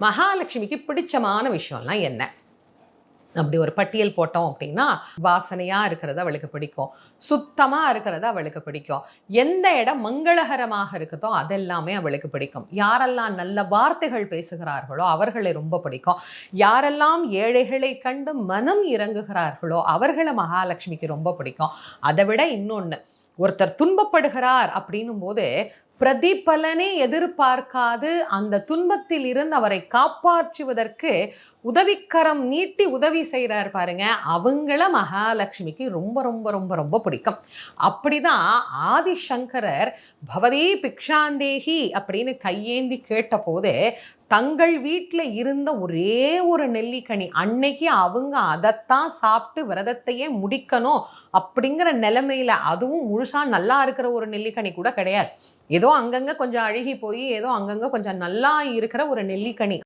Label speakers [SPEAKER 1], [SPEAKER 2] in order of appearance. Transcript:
[SPEAKER 1] மகாலட்சுமிக்கு பிடிச்சமான விஷயம்லாம் என்ன? அப்படி ஒரு பட்டியல் போட்டோம் அப்படின்னா வாசனையா இருக்கிறது அவளுக்கு பிடிக்கும். சுத்தமா இருக்கிறது அவளுக்கு பிடிக்கும். எந்த இடம் மங்களகரமாக இருக்குதோ அதெல்லாமே அவளுக்கு பிடிக்கும். யாரெல்லாம் நல்ல வார்த்தைகள் பேசுகிறார்களோ அவர்களை ரொம்ப பிடிக்கும். யாரெல்லாம் ஏழைகளை கண்டு மனம் இறங்குகிறார்களோ அவர்களை மகாலட்சுமிக்கு ரொம்ப பிடிக்கும். அதை விட இன்னொன்று ஒருத்தர் துன்பப்படுகிறார் அப்படின்னும் போது பிரதிபலனை எதிர்பார்க்காது. அந்த துன்பத்தில் இருந்து அவரை காப்பாற்றுவதற்கு உதவிக்கரம் நீட்டி உதவி செய்கிறார் பாருங்க. அவங்கள மகாலட்சுமிக்கு ரொம்ப ரொம்ப ரொம்ப ரொம்ப பிடிக்கும். அப்படிதான் ஆதிசங்கரர் பவதி பிக்ஷாந்தேகி அப்படின்னு கையேந்தி கேட்டபோது தங்கள் வீட்டில் இருந்த ஒரே ஒரு நெல்லிக்கனி அன்னைக்கு அவங்க அதைத்தான் சாப்பிட்டு விரதத்தையே முடிக்கணும் அப்படிங்கிற நிலைமையில அதுவும் முழுசா நல்லா இருக்கிற ஒரு நெல்லிக்கனி கூட கிடையாது. ஏதோ அங்கங்க கொஞ்சம் அழுகி போய் ஏதோ அங்கங்க கொஞ்சம் நல்லா இருக்கிற ஒரு நெல்லிக்கனி.